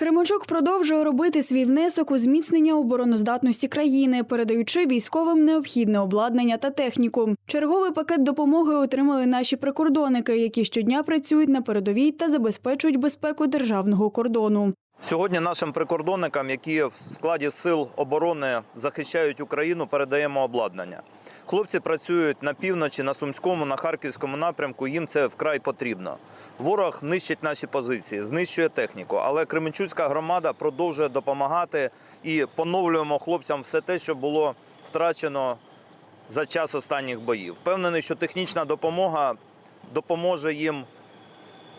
Кременчук продовжує робити свій внесок у зміцнення обороноздатності країни, передаючи військовим необхідне обладнання та техніку. Черговий пакет допомоги отримали наші прикордонники, які щодня працюють на передовій та забезпечують безпеку державного кордону. Сьогодні нашим прикордонникам, які в складі сил оборони захищають Україну, передаємо обладнання. Хлопці працюють на півночі, на Сумському, на Харківському напрямку. Їм це вкрай потрібно. Ворог нищить наші позиції, знищує техніку. Але Кременчуцька громада продовжує допомагати і поновлюємо хлопцям все те, що було втрачено за час останніх боїв. Впевнений, що технічна допомога допоможе їм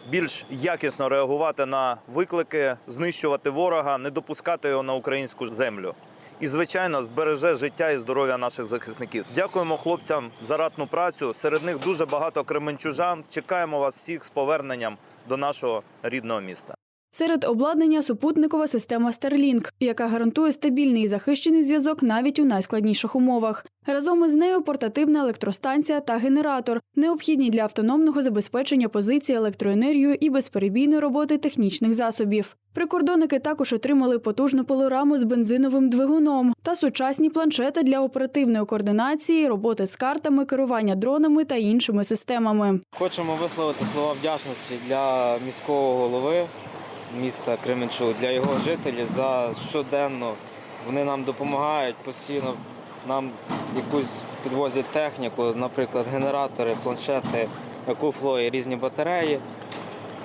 більш якісно реагувати на виклики, знищувати ворога, не допускати його на українську землю. І, звичайно, збереже життя і здоров'я наших захисників. Дякуємо хлопцям за ратну працю. Серед них дуже багато кременчужан. Чекаємо вас всіх з поверненням до нашого рідного міста. Серед обладнання супутникова система Starlink, яка гарантує стабільний і захищений зв'язок навіть у найскладніших умовах. Разом із нею портативна електростанція та генератор, необхідні для автономного забезпечення позиції електроенергією і безперебійної роботи технічних засобів. Прикордонники також отримали потужну пилораму з бензиновим двигуном та сучасні планшети для оперативної координації, роботи з картами, керування дронами та іншими системами. Хочемо висловити слова вдячності для міського голови міста Кременчук, для його жителів за щоденно. Вони нам допомагають постійно, нам якусь підвозять техніку, наприклад, генератори, планшети, куфло і різні батареї.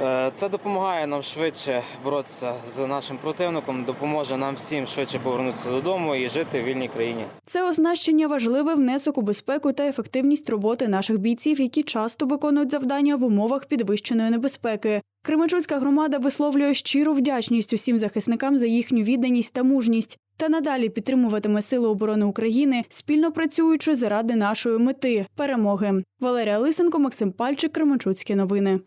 Е, Це допомагає нам швидше боротися з нашим противником, допоможе нам всім швидше повернутися додому і жити в вільній країні. Це оснащення важливий внесок у безпеку та ефективність роботи наших бійців, які часто виконують завдання в умовах підвищеної небезпеки. Кременчуцька громада висловлює щиру вдячність усім захисникам за їхню відданість та мужність. Та надалі підтримуватиме Сили оборони України, спільно працюючи заради нашої мети перемоги. Валерія Лисенко, Максим Пальчик, Кременчуцькі новини.